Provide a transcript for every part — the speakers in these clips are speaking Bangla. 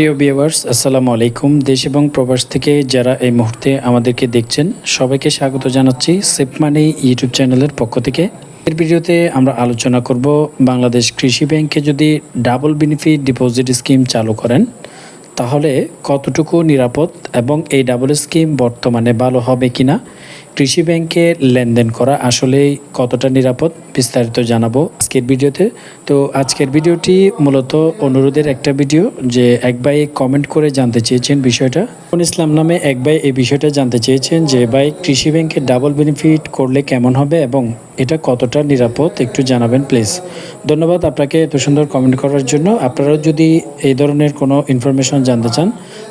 প্রিয় ভিউয়ার্স, আসসালামু আলাইকুম। দেশ এবং প্রবাস থেকে যারা এই মুহূর্তে আমাদেরকে দেখছেন, সবাইকে স্বাগত জানাচ্ছি সেফ মানি ইউটিউব চ্যানেলের পক্ষ থেকে। এর ভিডিওতে আমরা আলোচনা করব বাংলাদেশ কৃষি ব্যাংকে যদি ডাবল বেনিফিট ডিপোজিট স্কিম চালু করেন, তাহলে কতটুকু নিরাপদ এবং এই ডাবল স্কিম বর্তমানে ভালো হবে কিনা কৃষি ব্যাংকে লেনদেন করা আসলে কতটা নিরাপদ বিস্তারিত জানাব আজকের ভিডিওতে। তো আজকের ভিডিওটি মূলত অনুরোধের একটা ভিডিও যে এক ভাই কমেন্ট করে জানতে চেয়েছেন বিষয়টা। কোন ইসলাম নামে এক ভাই এই বিষয়টা জানতে চেয়েছেন যে, ভাই, কৃষি ব্যাংকে ডাবল বেনিফিট করলে কেমন হবে এবং এটা কতটা নিরাপদ একটু জানাবেন প্লিজ ধন্যবাদ আপনাকে এত সুন্দর কমেন্ট করার জন্য। আপনারাও যদি এই ধরনের কোনো ইনফরমেশন জানতে চান,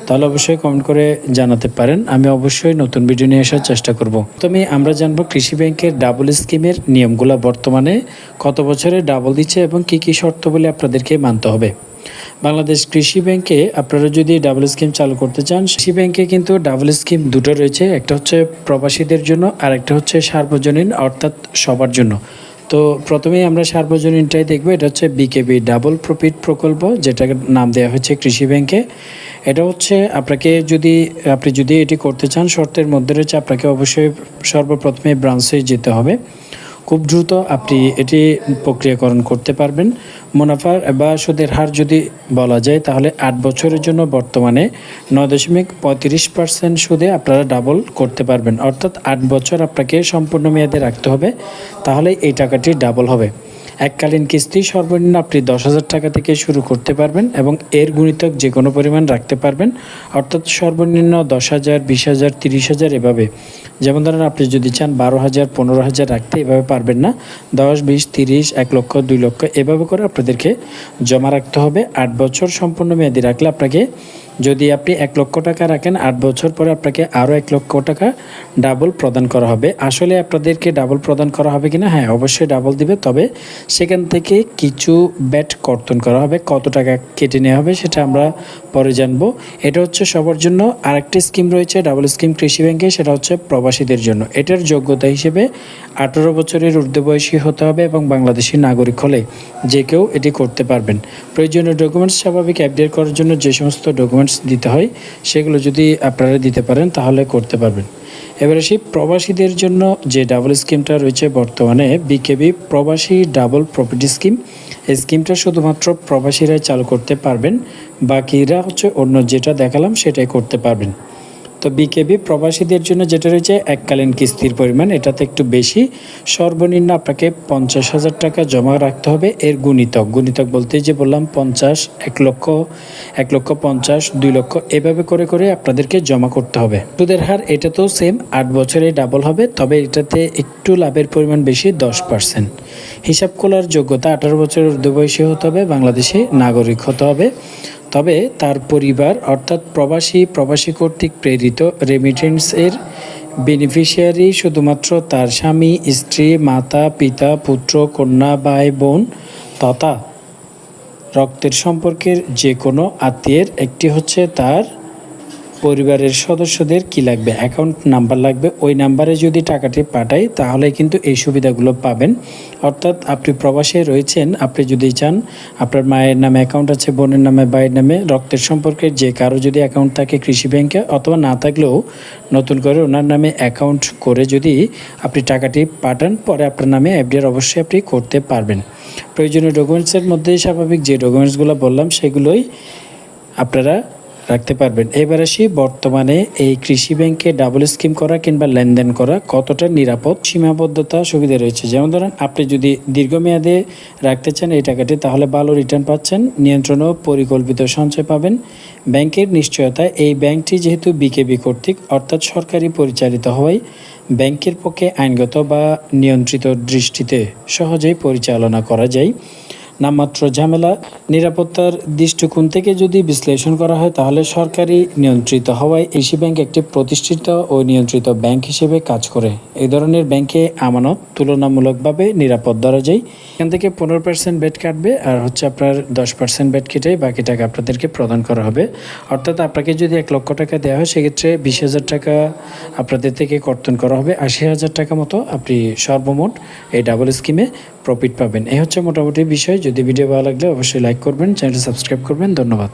তাহলে অবশ্যই কমেন্ট করে জানাতে পারেন। আমি অবশ্যই নতুন ভিডিও নিয়ে আসার চেষ্টা করব। প্রথমে আমরা জানব কৃষি ব্যাংকের ডাবল স্কিমের নিয়মগুলো বর্তমানে কত বছরে ডাবল দিচ্ছে এবং কি কি শর্ত বলে আপনাদেরকে মানতে হবে। বাংলাদেশ কৃষি ব্যাংকে আপনারা যদি ডাবল স্কিম চালু করতে চান, কৃষি ব্যাংকে কিন্তু ডাবল স্কিম দুটো রয়েছে। একটা হচ্ছে প্রবাসীদের জন্য, আর একটা হচ্ছে সার্বজনীন, অর্থাৎ সবার জন্য। তো প্রথমেই আমরা সার্বজনীনটাই দেখব, এটা হচ্ছে বিকেবি ডাবল প্রফিট প্রকল্প, যেটাকে নাম দেওয়া হয়েছে কৃষি ব্যাংকে। এটা হচ্ছে আপনাকে যদি, আপনি যদি এটি করতে চান, শর্তের মধ্যে রয়েছে, আপনাকে অবশ্যই সর্বপ্রথমে ব্রাঞ্চে যেতে হবে। খুব দ্রুত আপনি এটি প্রক্রিয়াকরণ করতে পারবেন। মুনাফা বা সুদের হার যদি বলা যায়, তাহলে আট বছরের জন্য বর্তমানে নয় দশমিক পঁয়ত্রিশ পার্সেন্ট সুদে আপনারা ডাবল করতে পারবেন। অর্থাৎ আট বছর আপনাকে সম্পূর্ণ মেয়াদে রাখতে হবে। তাহলে এই টাকাটি ডাবল হবে। এককালীন কিস্তি সর্বনিম্ন আপনি দশ হাজার টাকা থেকে শুরু করতে পারবেন এবং এর গুণিতক যে কোনো পরিমাণ রাখতে পারবেন, অর্থাৎ সর্বনিম্ন দশ হাজার, বিশ হাজার, তিরিশ হাজার এভাবে। যেমন ধরেন আপনি যদি চান বারো হাজার, পনেরো হাজার রাখতে এভাবে পারবেন না। দশ, বিশ, তিরিশ, এক লক্ষ, দুই লক্ষ এভাবে করে আপনাদেরকে জমা রাখতে হবে। আট বছর সম্পূর্ণ মেয়াদি রাখলে আপনাকে যদি আপনি এক লক্ষ টাকা রাখেন, আট বছর পরে আপনাকে আরও এক লক্ষ টাকা ডাবল প্রদান করা হবে। আসলে আপনাদেরকে ডাবল প্রদান করা হবে কিনা? হ্যাঁ অবশ্যই ডাবল দিবে। তবে সেখান থেকে কিছু ব্যাট কর্তন করা হবে। কত টাকা কেটে নেওয়া হবে সেটা আমরা পরে জানব। এটা হচ্ছে সবার জন্য আরেকটি স্কিম রয়েছে ডাবল স্কিম কৃষি ব্যাংকে। সেটা হচ্ছে প্রবাসীদের জন্য। এটার যোগ্যতা হিসেবে আঠারো বছরের ঊর্ধ্ব বয়সী হতে হবে এবং বাংলাদেশি নাগরিক হলে যে কেউ এটি করতে পারবেন। প্রয়োজনীয় ডকুমেন্টস স্বাভাবিক আপডেট করার জন্য যে সমস্ত ডকুমেন্টস দিতে হয়, সেগুলো যদি আপনারা দিতে পারেন তাহলে করতে পারবেন। এবারে সেই প্রবাসীদের জন্য যে ডাবল স্কিমটা রয়েছে বর্তমানে বিকেবি প্রবাসী ডাবল প্রপার্টি স্কিম এই স্কিমটা শুধুমাত্র প্রবাসীরাই চালু করতে পারবেন, বাকিরা হচ্ছে অন্য যেটা দেখালাম সেটাই করতে পারবেন। তো বিকেবি প্রবাসীদের জন্য যেটা রয়েছে এককালীন কিস্তির পরিমাণ, এটাতে একটু বেশি। সর্বনিম্ন আপনাকে পঞ্চাশ হাজার টাকা জমা রাখতে হবে এর গুণিতক। গুণিতক বলতে যে বললাম, পঞ্চাশ, এক লক্ষ এক লক্ষ পঞ্চাশ, দুই লক্ষ, এভাবে করে করে আপনাদেরকে জমা করতে হবে। সুদের হার, এটা তো সেম আট বছরে ডাবল হবে, তবে এটাতে একটু লাভের পরিমাণ বেশি, দশ পার্সেন্ট হিসাব খোলার যোগ্যতা, আঠারো বছরের ঊর্ধ্ববয়সী হতে হবে, বাংলাদেশে নাগরিক হতে হবে। তবে তার পরিবার, অর্থাৎ প্রবাসী প্রবাসী কর্তৃক প্রেরিত রেমিটেন্সের বেনিফিশিয়ারি শুধুমাত্র তার স্বামী, স্ত্রী, মাতা, পিতা, পুত্র, কন্যা, ভাই, বোন তথা রক্তের সম্পর্কের যে কোনো আত্মীয়ের, একটি হচ্ছে তার পরিবারের সদস্যদের কি লাগবে? অ্যাকাউন্ট নাম্বার লাগবে। ওই নাম্বারে যদি টাকাটি পাঠাই, তাহলে কিন্তু এই সুবিধাগুলো পাবেন। অর্থাৎ আপনি প্রবাসে রয়েছেন, আপনি যদি চান, আপনার মায়ের নামে অ্যাকাউন্ট আছে, বোনের নামে, ভাইয়ের নামে, রক্তের সম্পর্কে যে কারও যদি অ্যাকাউন্ট থাকে কৃষি ব্যাংকে অথবা না থাকলেও নতুন করে ওনার নামে অ্যাকাউন্ট করে যদি আপনি টাকাটি পাঠান, পরে আপনার নামে এফডিআর অবশ্যই আপনি করতে পারবেন। প্রয়োজনীয় ডকুমেন্টসের মধ্যে স্বাভাবিক যে ডকুমেন্টসগুলো বললাম, সেগুলোই আপনারা রাখতে পারবেন। এবার আসি বর্তমানে এই কৃষি ব্যাংকে ডাবল স্কিম করা কিংবা লেনদেন করা কতটা নিরাপদ? সীমাবদ্ধতা সুবিধা রয়েছে। যেমন ধরেন, আপনি যদি দীর্ঘমেয়াদে রাখতে চান এই টাকাটি, তাহলে ভালো রিটার্ন পাচ্ছেন, নিয়ন্ত্রণ ও পরিকল্পিত সঞ্চয় পাবেন। ব্যাংকের নিশ্চয়তা, এই ব্যাংকটি যেহেতু বিকেবি কর্তৃক, অর্থাৎ সরকারি পরিচালিত হওয়ায় ব্যাংকের পক্ষে আইনগত বা নিয়ন্ত্রিত দৃষ্টিতে সহজেই পরিচালনা করা যায়। নামমাত্র ঝামেলা, নিরাপত্তার দৃষ্টিকোণ থেকে যদি বিশ্লেষণ করা হয়, তাহলে সরকারি নিয়ন্ত্রিত হওয়ায় কৃষি ব্যাংক একটি প্রতিষ্ঠিত ও নিয়ন্ত্রিত ব্যাংক হিসেবে কাজ করে। এই ধরনের ব্যাংকে আমানত তুলনামূলকভাবে নিরাপদ ধরা যায় এখান থেকে পনেরো পার্সেন্ট বেড কাটবে আর হচ্ছে আপনার দশ পার্সেন্ট বেড কেটে বাকি টাকা আপনাদেরকে প্রদান করা হবে। অর্থাৎ আপনাকে যদি এক লক্ষ টাকা দেওয়া হয়, সেক্ষেত্রে বিশ হাজার টাকা আপনাদের থেকে কর্তন করা হবে। আশি হাজার টাকা মতো আপনি সর্বমোট এই ডাবল স্কিমে প্রফিট পাবেন। এই হচ্ছে মোটামুটি বিষয়। যদি ভিডিও ভালো লাগলে অবশ্যই লাইক করবেন চ্যানেলটি সাবস্ক্রাইব করবেন ধন্যবাদ।